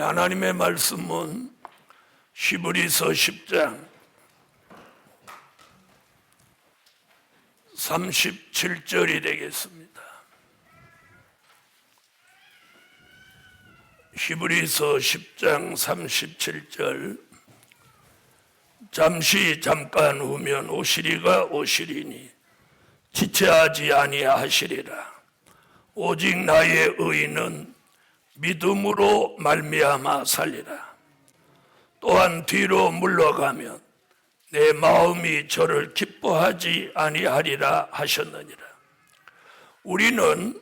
하나님의 말씀은 히브리서 10장 37절이 되겠습니다. 히브리서 10장 37절 잠시 잠깐 후면 오시리가 오시리니 지체하지 아니하시리라 오직 나의 의는 믿음으로 말미암아 살리라 또한 뒤로 물러가면 내 마음이 저를 기뻐하지 아니하리라 하셨느니라. 우리는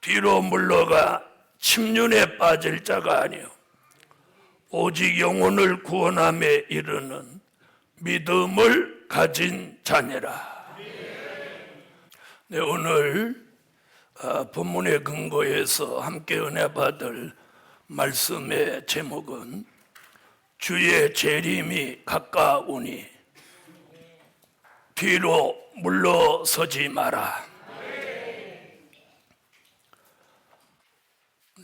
뒤로 물러가 침륜에 빠질 자가 아니요 오직 영혼을 구원함에 이르는 믿음을 가진 자니라. 네, 오늘 아, 본문의 근거에서 함께 은혜 받을 말씀의 제목은 주의 재림이 가까우니 뒤로 물러서지 마라.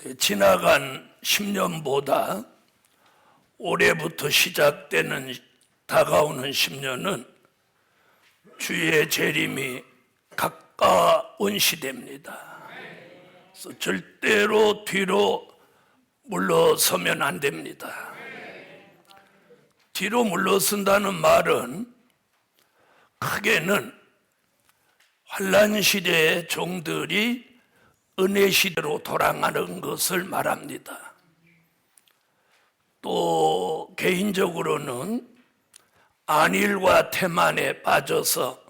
네, 지나간 10년보다 올해부터 시작되는 다가오는 10년은 주의 재림이 가까운 시대입니다. 그래서 절대로 뒤로 물러서면 안 됩니다. 뒤로 물러선다는 말은 크게는 환란 시대의 종들이 은혜 시대로 돌아가는 것을 말합니다. 또 개인적으로는 안일과 태만에 빠져서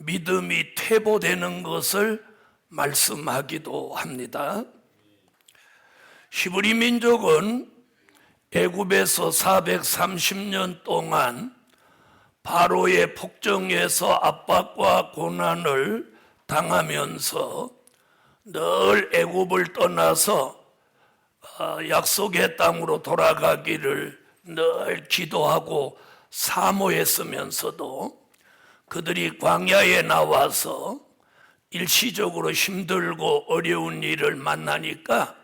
믿음이 퇴보되는 것을 말씀하기도 합니다. 히브리 민족은 애굽에서 430년 동안 바로의 폭정에서 압박과 고난을 당하면서 늘 애굽을 떠나서 어, 약속의 땅으로 돌아가기를 늘 기도하고 사모했으면서도 그들이 광야에 나와서 일시적으로 힘들고 어려운 일을 만나니까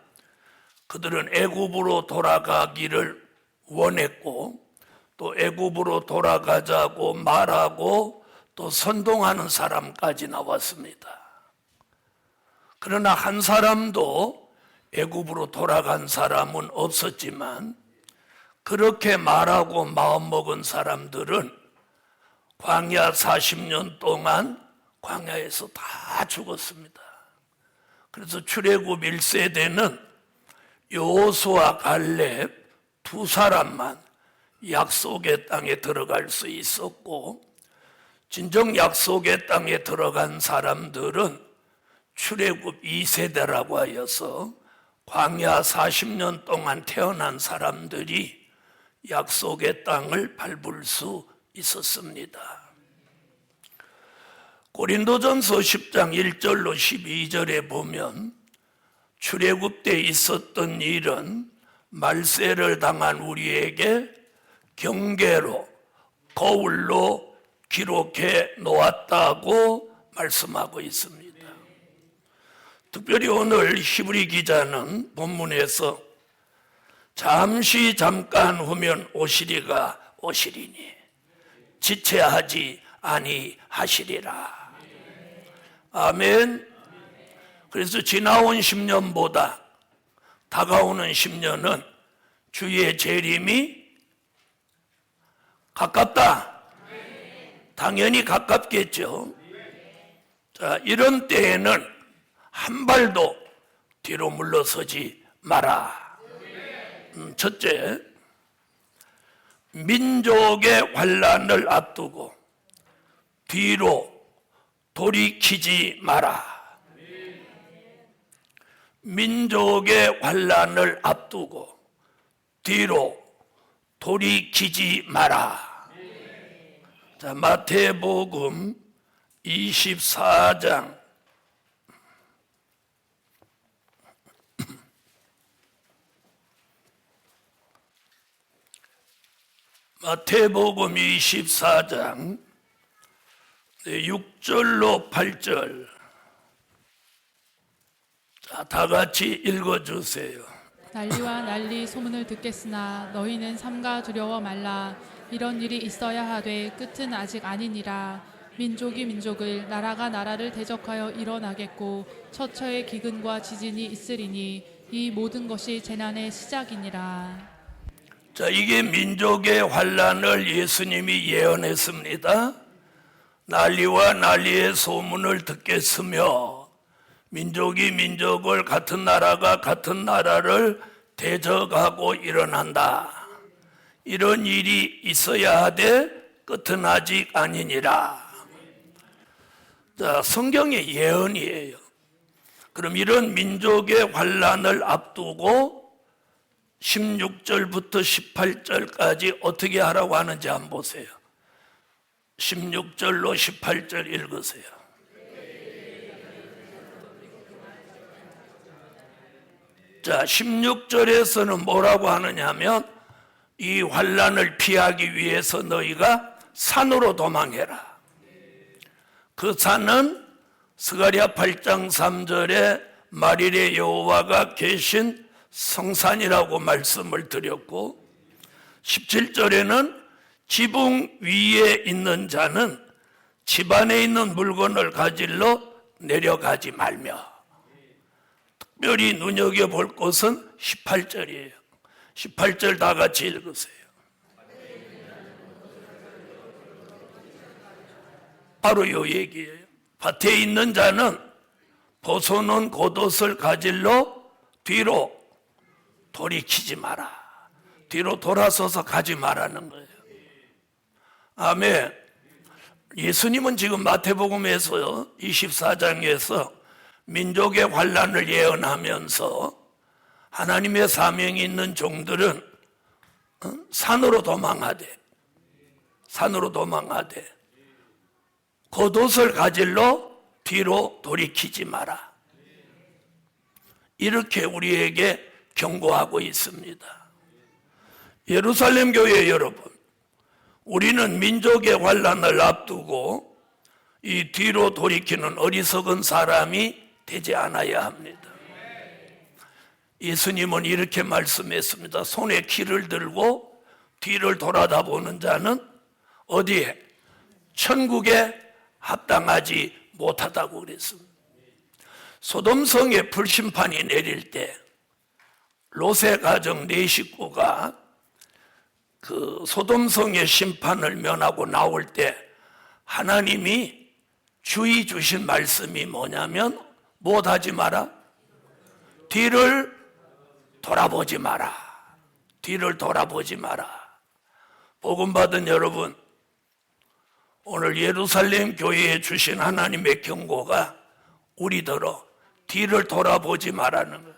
그들은 애굽으로 돌아가기를 원했고 또 애굽으로 돌아가자고 말하고 또 선동하는 사람까지 나왔습니다. 그러나 한 사람도 애굽으로 돌아간 사람은 없었지만 그렇게 말하고 마음먹은 사람들은 광야 40년 동안 광야에서 다 죽었습니다. 그래서 출애굽 1세대는 여호수아 갈렙 두 사람만 약속의 땅에 들어갈 수 있었고 진정 약속의 땅에 들어간 사람들은 출애굽 2세대라고 하여서 광야 40년 동안 태어난 사람들이 약속의 땅을 밟을 수 있었습니다. 고린도전서 10장 1절로 12절에 보면 출애굽 때 있었던 일은 말세를 당한 우리에게 경계로 거울로 기록해 놓았다고 말씀하고 있습니다. 특별히 오늘 히브리 기자는 본문에서 잠시 잠깐 후면 오시리가 오시리니 지체하지 아니하시리라. 아멘. 그래서 지나온 10년보다 다가오는 10년은 주의 재림이 가깝다. 당연히 가깝겠죠. 자, 이런 때에는 한 발도 뒤로 물러서지 마라. 음, 첫째, 민족의 환란을 앞두고 뒤로 돌이키지 마라. 민족의 환란을 앞두고 뒤로 돌이키지 마라. 자, 마태복음 24장 마태복음 24장 6절로 8절. 자, 다 같이 읽어 주세요. 난리와 난리 소문을 듣겠으나 너희는 삼가 두려워 말라. 이런 일이 있어야 하되 끝은 아직 아니니라. 민족이 민족을 나라가 나라를 대적하여 일어나겠고 처처의 기근과 지진이 있으리니 이 모든 것이 재난의 시작이니라 자, 이게 민족의 환란을 예수님이 예언했습니다. 난리와 난리의 소문을 듣겠으며 민족이 민족을 같은 나라가 같은 나라를 대적하고 일어난다. 이런 일이 있어야 하되 끝은 아직 아니니라. 자, 성경의 예언이에요. 그럼 이런 민족의 환란을 앞두고 16절부터 18절까지 어떻게 하라고 하는지 한번 보세요. 16절로 18절 읽으세요. 자, 16절에서는 뭐라고 하느냐면 이 환란을 피하기 위해서 너희가 산으로 도망해라. 그 산은 스가랴 8장 3절에 마릴의 여호와가 계신 성산이라고 말씀을 드렸고 17절에는 지붕 위에 있는 자는 집안에 있는 물건을 가질러 내려가지 말며 특별히 눈여겨볼 것은 18절이에요. 18절 다 같이 읽으세요. 바로 요 얘기예요. 밭에 있는 자는 벗어놓은 겉옷을 가질러 뒤로 돌이키지 마라. 뒤로 돌아서서 가지 말라는 거예요. 아멘. 예수님은 지금 마태복음에서 24장에서 민족의 환란을 예언하면서 하나님의 사명이 있는 종들은 어? 산으로 도망하되 산으로 도망하되 겉옷을 가질러 뒤로 돌이키지 마라. 이렇게 우리에게 경고하고 있습니다. 예루살렘 교회 여러분, 우리는 민족의 환란을 앞두고 이 뒤로 돌이키는 어리석은 사람이 되지 않아야 합니다. 예수님은 이렇게 말씀했습니다. 손에 키를 들고 뒤를 돌아다 보는 자는 어디에? 천국에 합당하지 못하다고 그랬습니다. 소돔성에 불심판이 내릴 때 로세 가정 네 식구가 그 소돔성의 심판을 면하고 나올 때 하나님이 주의 주신 말씀이 뭐냐면 못하지 마라. 뒤를 돌아보지 마라. 뒤를 돌아보지 마라. 복음 받은 여러분, 오늘 예루살렘 교회에 주신 하나님의 경고가 우리더러 뒤를 돌아보지 말라는 거예요.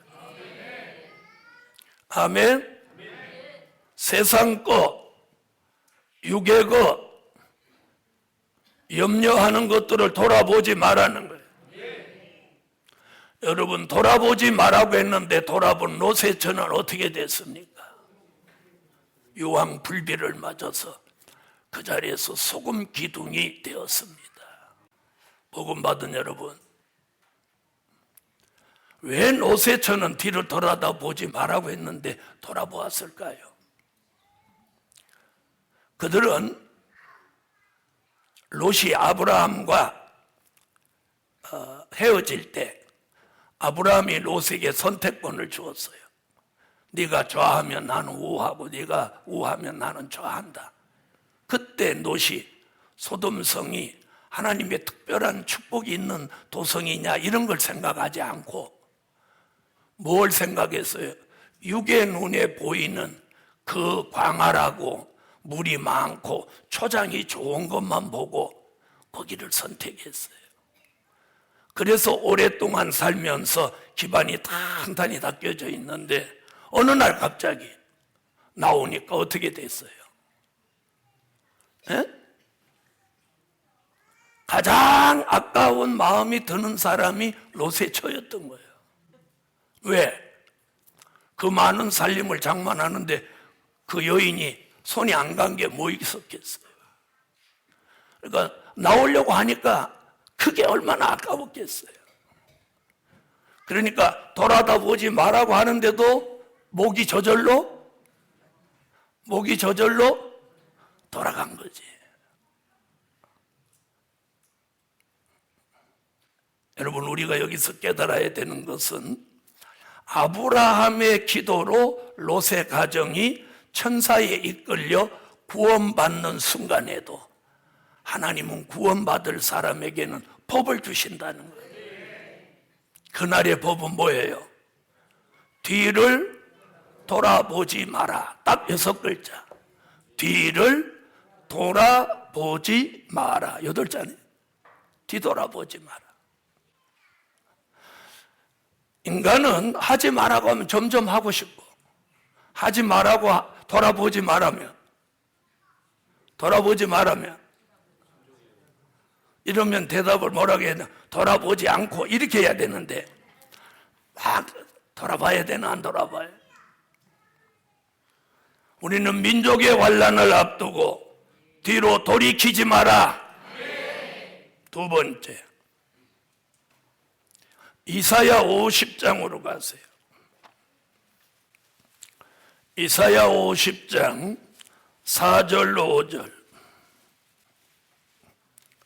아멘. 세상 것, 육의 것, 염려하는 것들을 돌아보지 말라는 거예요. 여러분 돌아보지 말라고 했는데 돌아본 노세처는 어떻게 됐습니까? 유황 불비를 맞아서 그 자리에서 소금 기둥이 되었습니다. 복음 받은 여러분, 왜 노세처는 뒤를 돌아다 보지 말라고 했는데 돌아보았을까요? 그들은 롯이 아브라함과 어, 헤어질 때 아브라함이 롯에게 선택권을 주었어요. 네가 좋아하면 나는 우하고 네가 우하면 나는 좋아한다. 그때 롯이 소돔성이 하나님의 특별한 축복이 있는 도성이냐 이런 걸 생각하지 않고 뭘 생각했어요? 육의 눈에 보이는 그 광활하고 물이 많고 초장이 좋은 것만 보고 거기를 선택했어요. 그래서 오랫동안 살면서 기반이 탄탄히 닦여져 있는데 어느 날 갑자기 나오니까 어떻게 됐어요? 에? 가장 아까운 마음이 드는 사람이 처였던 거예요. 왜? 그 많은 살림을 장만하는데 그 여인이 손이 안 간 게 뭐 있었겠어요. 그러니까 나오려고 하니까 그게 얼마나 아까웠겠어요. 그러니까 돌아다 보지 말라고 하는데도 목이 저절로 목이 저절로 돌아간 거지. 여러분 우리가 여기서 깨달아야 되는 것은 아브라함의 기도로 롯의 가정이 천사에 이끌려 구원받는 순간에도 하나님은 구원받을 사람에게는 법을 주신다는 거예요. 그날의 법은 뭐예요? 뒤를 돌아보지 마라. 딱 여섯 글자. 뒤를 돌아보지 마라. 여덟 자네. 뒤돌아보지 마라. 인간은 하지 말라고 하면 점점 하고 싶고, 하지 말라고 하- 돌아보지 말라면, 돌아보지 말라면, 이러면 대답을 뭐라고 해야 되나? 돌아보지 않고 이렇게 해야 되는데, 막 돌아봐야 되나, 안 돌아봐요? 우리는 민족의 환란을 앞두고 뒤로 돌이키지 마라. 두 번째. 이사야 50장으로 가세요. 이사야 50장 4절로 5절.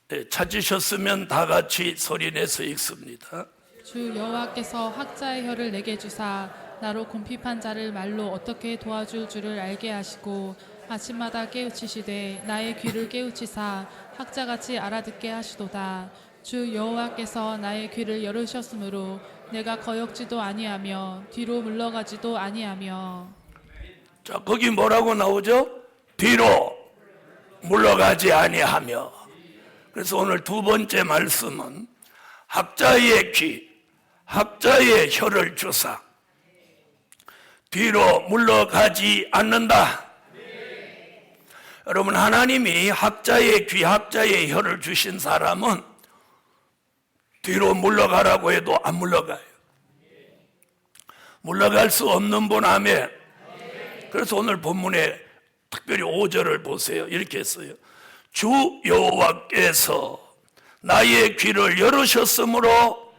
네, 찾으셨으면 다 같이 소리내서 읽습니다. 주 여호와께서 학자의 혀를 내게 주사 나로 궁핍한 자를 말로 어떻게 도와줄 줄을 알게 하시고 아침마다 깨우치시되 나의 귀를 깨우치사 학자같이 알아듣게 하시도다 주 여호와께서 나의 귀를 열으셨으므로 내가 거역지도 아니하며 뒤로 물러가지도 아니하며 자, 거기 뭐라고 나오죠? 뒤로 물러가지 아니하며. 그래서 오늘 두 번째 말씀은 학자의 귀, 학자의 혀를 주사 뒤로 물러가지 않는다. 여러분 하나님이 학자의 귀, 학자의 혀를 주신 사람은 뒤로 물러가라고 해도 안 물러가요. 물러갈 수 없는 분 아멘. 그래서 오늘 본문에 특별히 5절을 보세요. 이렇게 했어요. 주 여호와께서 나의 귀를 열으셨으므로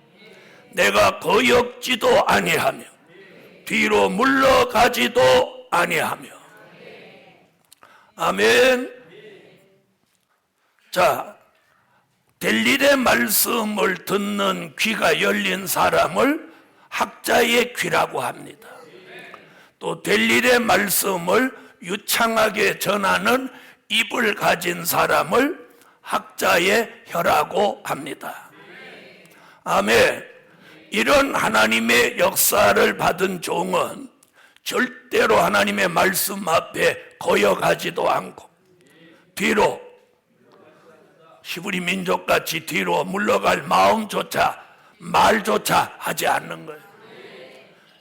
내가 거역지도 아니하며 뒤로 물러가지도 아니하며 아멘. 자, 델릴의 말씀을 듣는 귀가 열린 사람을 학자의 귀라고 합니다. 또 델릴의 말씀을 유창하게 전하는 입을 가진 사람을 학자의 혀라고 합니다. 아멘. 이런 하나님의 역사를 받은 종은 절대로 하나님의 말씀 앞에 거역하지도 않고 뒤로 히브리 민족같이 뒤로 물러갈 마음조차 말조차 하지 않는 거예요.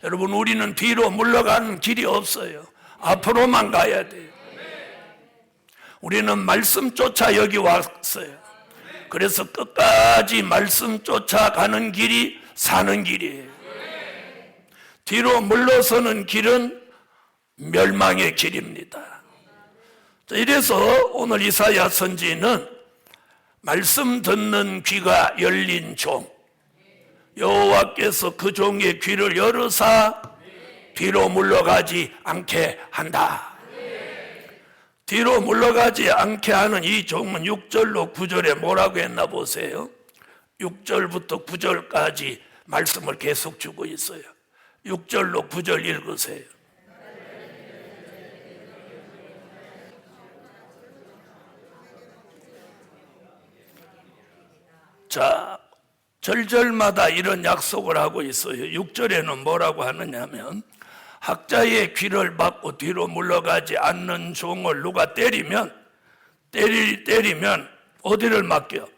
여러분 우리는 뒤로 물러가는 길이 없어요. 앞으로만 가야 돼요. 우리는 말씀 쫓아 여기 왔어요. 그래서 끝까지 말씀 쫓아가는 길이 사는 길이에요. 뒤로 물러서는 길은 멸망의 길입니다. 자, 이래서 오늘 이사야 선지는 말씀 듣는 귀가 열린 종, 여호와께서 그 종의 귀를 열으사 뒤로 물러가지 않게 한다. 뒤로 물러가지 않게 하는 이 종은 6절로 9절에 뭐라고 했나 보세요. 6절부터 9절까지 말씀을 계속 주고 있어요. 6절로 9절 읽으세요. 자, 절절마다 이런 약속을 하고 있어요. 6절에는 뭐라고 하느냐면 학자의 귀를 막고 뒤로 물러가지 않는 종을 누가 때리면 때리 때리면 어디를 맡겨?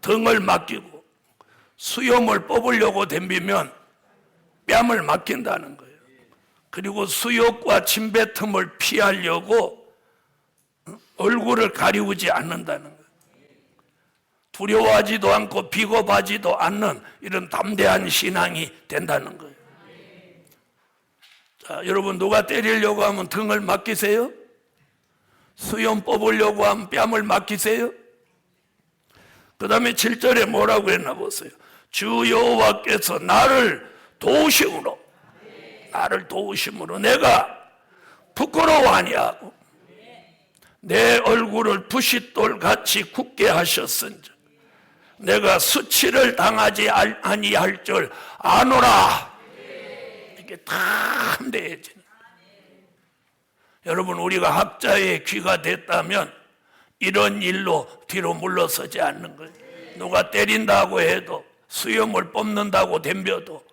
등을 맡기고 수염을 뽑으려고 덤비면 뺨을 맡긴다는 거예요. 그리고 수욕과 침뱉음을 피하려고 얼굴을 가리우지 않는다는 거예요. 두려워하지도 않고 비겁하지도 않는 이런 담대한 신앙이 된다는 거예요. 자, 여러분 누가 때리려고 하면 등을 맡기세요? 수염 뽑으려고 하면 뺨을 맡기세요? 그 다음에 7절에 뭐라고 했나 보세요. 주 여호와께서 나를 도식으로 나를 도우심으로 내가 부끄러워 아니하고. 내 얼굴을 부싯돌 같이 굳게 하셨은즉 내가 수치를 당하지 알- 아니할 줄 아노라. 이렇게 탐대해지는. 여러분 우리가 학자의 귀가 됐다면 이런 일로 뒤로 물러서지 않는 거예요. 누가 때린다고 해도 수염을 뽑는다고 덤벼도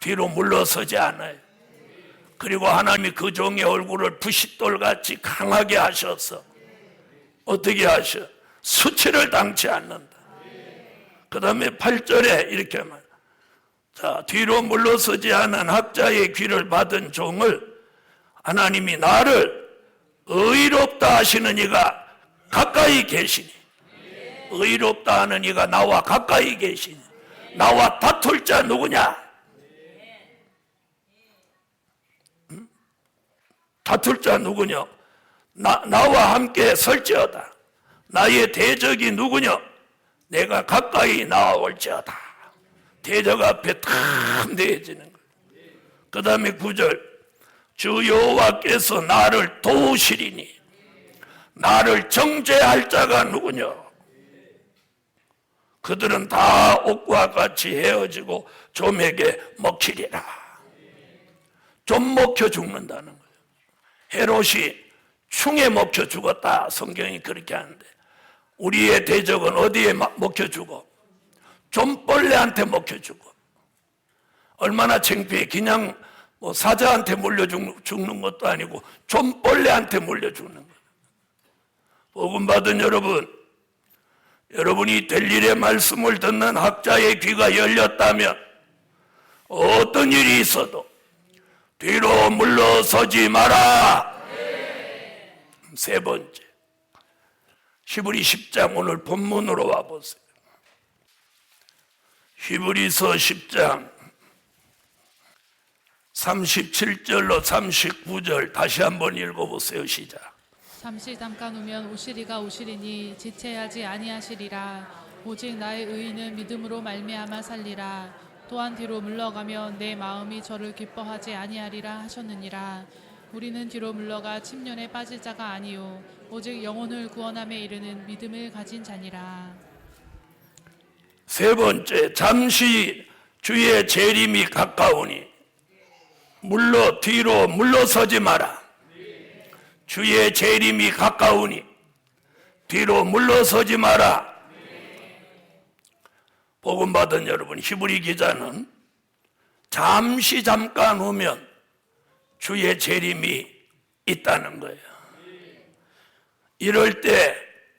뒤로 물러서지 않아요 그리고 하나님이 그 종의 얼굴을 부싯돌같이 강하게 하셔서 어떻게 하셔? 수치를 당치 않는다. 그 다음에 8절에 이렇게 말. 자, 뒤로 물러서지 않은 학자의 귀를 받은 종을 하나님이 나를 의롭다 하시는 이가 가까이 계시니. 의롭다 하는 이가 나와 가까이 계시니. 나와 다툴 자 누구냐? 다툴 자 누구냐? 나, 나와 함께 설지어다. 나의 대적이 누구냐? 내가 가까이 나아올지어다. 대적 앞에 탐대해지는 거예요. 그 다음에 구절주 여호와께서 나를 도우시리니 나를 정죄할 자가 누구냐? 그들은 다 옥과 같이 헤어지고 좀에게 먹히리라. 좀 먹혀 죽는다는 거예요. 헤롯이 충에 먹혀 죽었다. 성경이 그렇게 하는데 우리의 대적은 어디에 마- 먹혀 죽어? 좀벌레한테 먹혀 죽어. 얼마나 창피해. 그냥 뭐 사자한테 물려 죽- 죽는 것도 아니고 좀벌레한테 물려 죽는 거야. 복음 받은 여러분, 여러분이 될 일의 말씀을 듣는 학자의 귀가 열렸다면 어떤 일이 있어도 뒤로 물러서지 마라. 세 번째. 히브리 10장 오늘 본문으로 와 보세요. 히브리서 10장 37절로 39절 다시 한번 읽어 보세요. 시작. 잠시 잠깐 오면 오시리가 오시리니 지체하지 아니하시리라 오직 나의 의인은 믿음으로 말미암아 살리라 또한 뒤로 물러가면 내 마음이 저를 기뻐하지 아니하리라 하셨느니라 우리는 뒤로 물러가 침륜에 빠질 자가 아니요 오직 영혼을 구원함에 이르는 믿음을 가진 자니라 세 번째, 잠시 주의 재림이 가까우니 물러 뒤로 물러서지 마라. 주의 재림이 가까우니 뒤로 물러서지 마라. 복음 받은 여러분, 히브리 기자는 잠시 잠깐 오면 주의 재림이 있다는 거예요. 이럴 때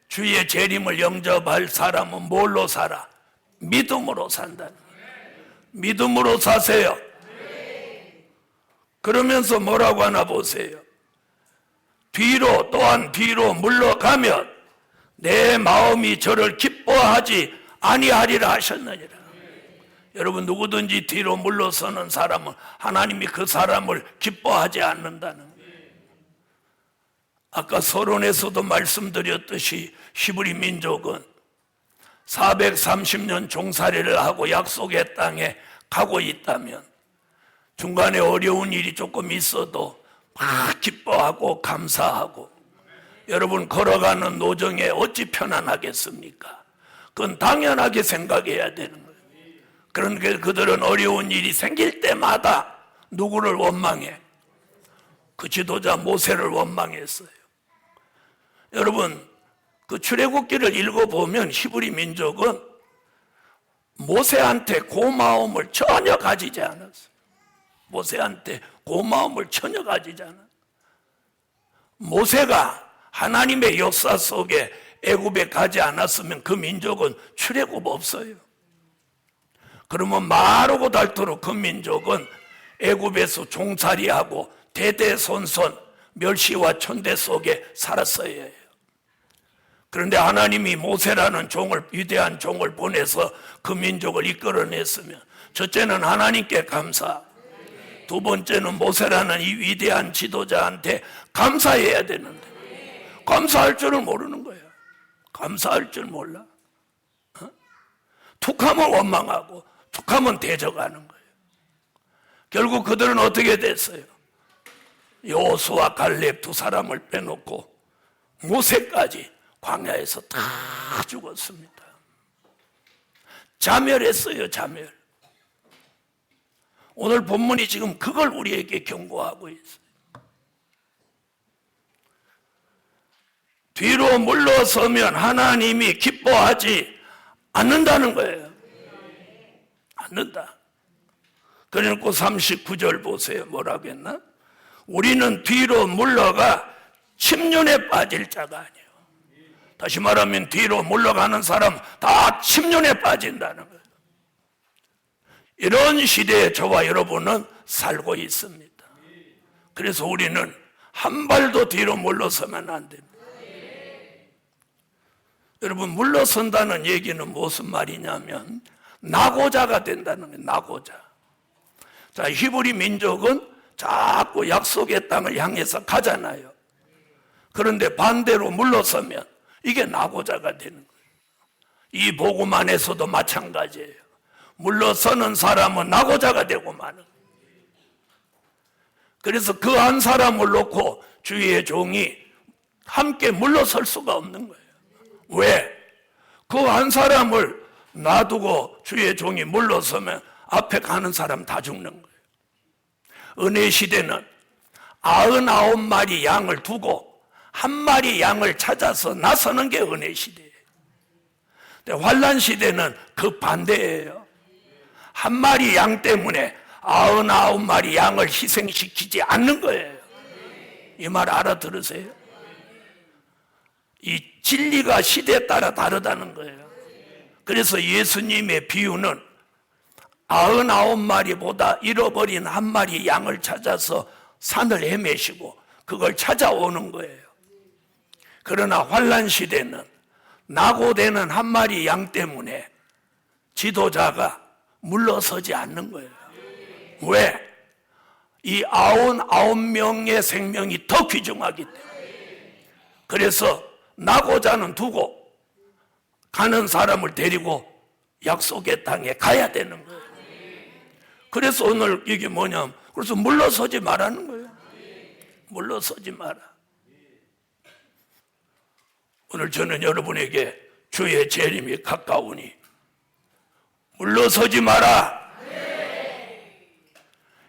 주의 재림을 영접할 사람은 뭘로 살아? 믿음으로 산다는 거예요. 믿음으로 사세요. 그러면서 뭐라고 하나 보세요. 뒤로 또한 뒤로 물러가면 내 마음이 저를 기뻐하지 아니하리라 하셨느니라. 여러분 누구든지 뒤로 물러서는 사람은 하나님이 그 사람을 기뻐하지 않는다는 거예요. 아까 서론에서도 말씀드렸듯이 히브리 민족은 430년 종살이를 하고 약속의 땅에 가고 있다면 중간에 어려운 일이 조금 있어도 막 기뻐하고 감사하고 여러분 걸어가는 노정에 어찌 편안하겠습니까? 그건 당연하게 생각해야 되는 거예요. 그러니까 그들은 어려운 일이 생길 때마다 누구를 원망해? 그 지도자 모세를 원망했어요. 여러분 그 출애굽기를 읽어보면 히브리 민족은 모세한테 고마움을 전혀 가지지 않았어요. 모세한테 고마움을 전혀 가지지 않아. 모세가 하나님의 역사 속에 애굽에 가지 않았으면 그 민족은 출애굽 없어요. 그러면 마르고 닳도록 그 민족은 애굽에서 종살이하고 대대손손 멸시와 천대 속에 살았어야 해요. 그런데 하나님이 모세라는 종을 위대한 종을 보내서 그 민족을 이끌어냈으면 첫째는 하나님께 감사, 두 번째는 모세라는 이 위대한 지도자한테 감사해야 되는데 감사할 줄을 모르는 거야. 감사할 줄 몰라. 어? 툭하면 원망하고 툭하면 대적하는 거예요. 결국 그들은 어떻게 됐어요? 요수와 갈렙 두 사람을 빼놓고 모세까지 광야에서 다 죽었습니다. 자멸했어요, 자멸. 오늘 본문이 지금 그걸 우리에게 경고하고 있어 뒤로 물러서면 하나님이 기뻐하지 않는다는 거예요. 않는다. 그래놓고 39절 보세요. 뭐라고 했나? 우리는 뒤로 물러가 침륜에 빠질 자가 아니에요. 다시 말하면 뒤로 물러가는 사람 다 침륜에 빠진다는 거예요. 이런 시대에 저와 여러분은 살고 있습니다. 그래서 우리는 한 발도 뒤로 물러서면 안 됩니다. 여러분 물러선다는 얘기는 무슨 말이냐면 나고자가 된다는 거예요. 나고자. 자 히브리 민족은 자꾸 약속의 땅을 향해서 가잖아요. 그런데 반대로 물러서면 이게 나고자가 되는 거예요. 이 복음 안에서도 마찬가지예요. 물러서는 사람은 나고자가 되고 마는. 그래서 그 한 사람을 놓고 주의 종이 함께 물러설 수가 없는 거예요. 왜? 그 한 사람을 놔두고 주의 종이 물러서면 앞에 가는 사람 다 죽는 거예요. 은혜 시대는 아흔아홉 마리 양을 두고 한 마리 양을 찾아서 나서는 게 은혜 시대예요. 환란 시대는 그 반대예요. 한 마리 양 때문에 아흔아홉 마리 양을 희생시키지 않는 거예요. 이 말 알아들으세요? 이 진리가 시대에 따라 다르다는 거예요. 그래서 예수님의 비유는 아흔아홉 마리보다 잃어버린 한 마리 양을 찾아서 산을 헤매시고 그걸 찾아오는 거예요. 그러나 환란 시대는 낙오되는 한 마리 양 때문에 지도자가 물러서지 않는 거예요. 왜? 이 아흔 아홉 명의 생명이 더 귀중하기 때문에. 그래서 나고자는 두고 가는 사람을 데리고 약속의 땅에 가야 되는 거예요. 그래서 오늘 이게 뭐냐면 그래서 물러서지 말라는 거예요. 물러서지 마라. 오늘 저는 여러분에게 주의 재림이 가까우니 물러서지 마라.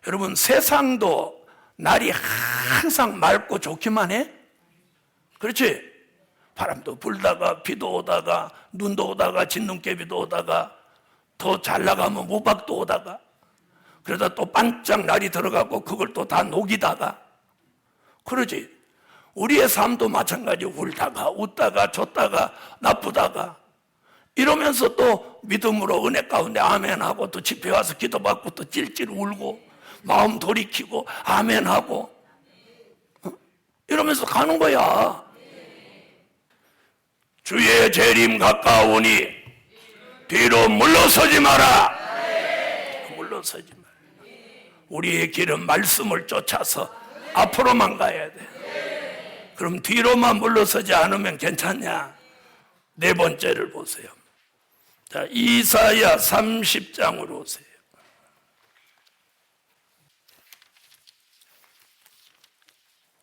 여러분 세상도 날이 항상 맑고 좋기만 해? 그렇지? 바람도 불다가 비도 오다가 눈도 오다가 진눈깨비도 오다가 더 잘 나가면 무박도 오다가 그러다 또 반짝 날이 들어가고 그걸 또 다 녹이다가 그러지. 우리의 삶도 마찬가지. 울다가 웃다가 줬다가 나쁘다가. 이러면서 또 믿음으로 은혜 가운데 아멘 하고 또 집회 와서 기도받고 또 찔찔 울고 마음 돌이키고 아멘 하고 어? 이러면서 가는 거야 주의 재림 가까우니 뒤로 물러서지 마라. 물러서지 마라. 우리의 길은 말씀을 쫓아서 앞으로만 가야 돼. 그럼 뒤로만 물러서지 않으면 괜찮냐? 네 번째를 보세요. 자 이사야 30장으로 오세요.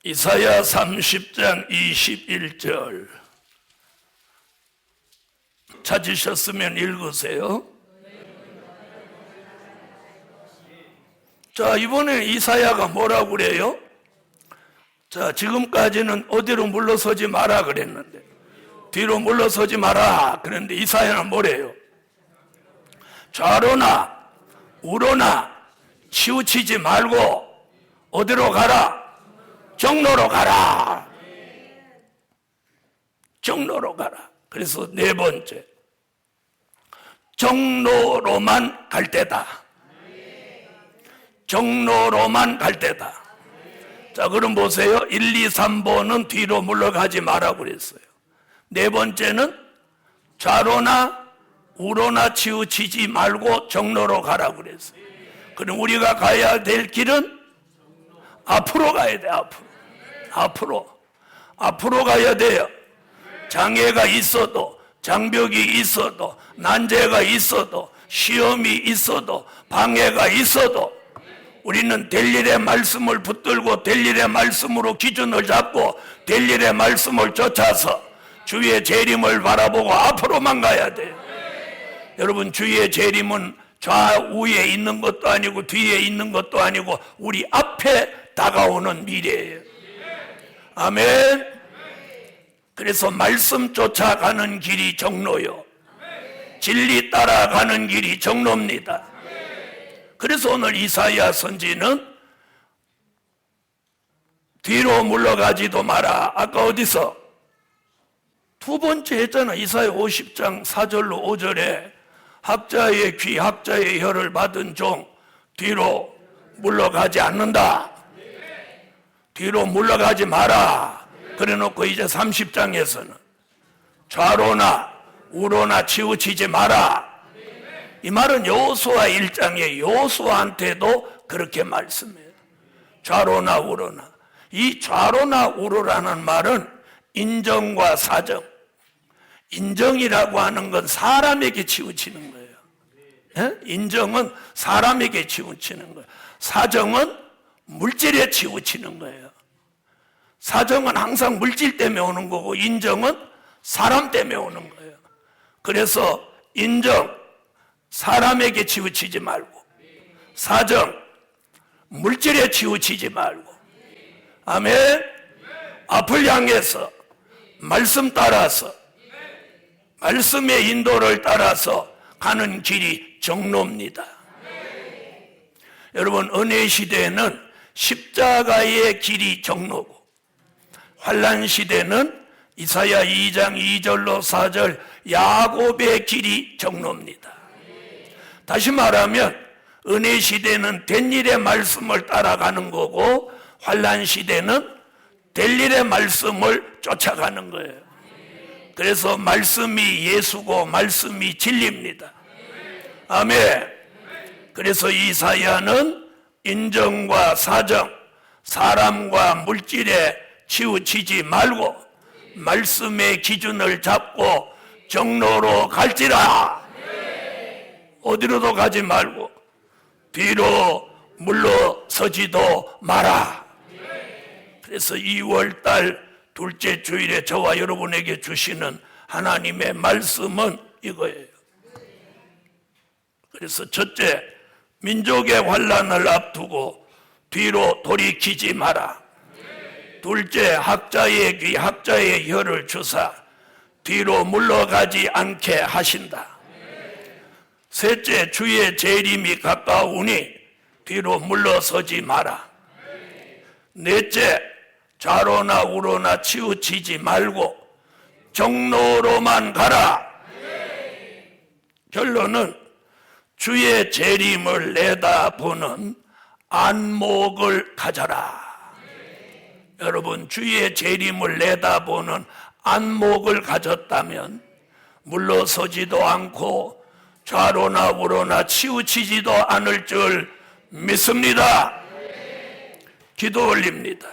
이사야 30장 21절 찾으셨으면 읽으세요. 자, 이번에 이사야가 뭐라고 그래요? 자, 지금까지는 어디로 물러서지 마라 그랬는데, 뒤로 물러서지 마라. 그런데 이사야는 뭐래요? 좌로나 우로나 치우치지 말고 어디로 가라? 정로로 가라. 정로로 가라. 그래서 네 번째. 정로로만 갈 때다. 정로로만 갈 때다. 자, 그럼 보세요. 1, 2, 3번은 뒤로 물러가지 마라 그랬어요. 네 번째는 좌로나 우로나 치우치지 말고 정로로 가라 그랬어요. 그럼 우리가 가야 될 길은 앞으로 가야 돼, 앞으로. 앞으로. 앞으로 가야 돼요. 장애가 있어도, 장벽이 있어도, 난제가 있어도, 시험이 있어도, 방해가 있어도, 우리는 될 일의 말씀을 붙들고 될 일의 말씀으로 기준을 잡고 될 일의 말씀을 쫓아서 주의 재림을 바라보고 앞으로만 가야 돼요. 여러분 주의 재림은 좌우에 있는 것도 아니고 뒤에 있는 것도 아니고 우리 앞에 다가오는 미래예요. 아멘. 그래서 말씀 쫓아가는 길이 정로요. 진리 따라가는 길이 정로입니다. 그래서 오늘 이사야 선지는 뒤로 물러가지도 마라. 아까 어디서? 두 번째 했잖아. 이사야 50장 4절로 5절에 학자의 귀, 학자의 혀를 받은 종 뒤로 물러가지 않는다. 뒤로 물러가지 마라. 그래 놓고 이제 30장에서는 좌로나 우로나 치우치지 마라. 이 말은 여호수아 1장에 여호수아한테도 그렇게 말씀해요. 좌로나 우로나. 이 좌로나 우로라는 말은 인정과 사정. 인정이라고 하는 건 사람에게 치우치는 거예요. 예? 인정은 사람에게 치우치는 거예요. 사정은 물질에 치우치는 거예요. 사정은 항상 물질 때문에 오는 거고 인정은 사람 때문에 오는 거예요. 그래서 인정 사람에게 치우치지 말고 사정 물질에 치우치지 말고 아멘. 앞을 향해서 말씀 따라서 말씀의 인도를 따라서 가는 길이 정로입니다. 여러분 은혜 시대에는 십자가의 길이 정로고 환란 시대는 이사야 2장 2절로 4절 야곱의 길이 정로입니다. 다시 말하면 은혜 시대는 된 일의 말씀을 따라가는 거고 환란 시대는 될 일의 말씀을 쫓아가는 거예요. 그래서 말씀이 예수고 말씀이 진리입니다. 아멘. 그래서 이사야는 인정과 사정, 사람과 물질에 치우치지 말고 말씀의 기준을 잡고 정로로 갈지라. 어디로도 가지 말고 뒤로 물러서지도 마라. 그래서 2월 달 둘째 주일에 저와 여러분에게 주시는 하나님의 말씀은 이거예요. 그래서 첫째, 민족의 환란을 앞두고 뒤로 돌이키지 마라. 둘째, 학자의 귀, 학자의 혀를 주사 뒤로 물러가지 않게 하신다. 셋째, 주의 재림이 가까우니 뒤로 물러서지 마라. 넷째, 좌로나 우로나 치우치지 말고 정로로만 가라. 결론은 주의 재림을 내다보는 안목을 가져라. 여러분, 주의 재림을 내다보는 안목을 가졌다면 물러서지도 않고 좌로나 우로나 치우치지도 않을 줄 믿습니다. 기도 올립니다.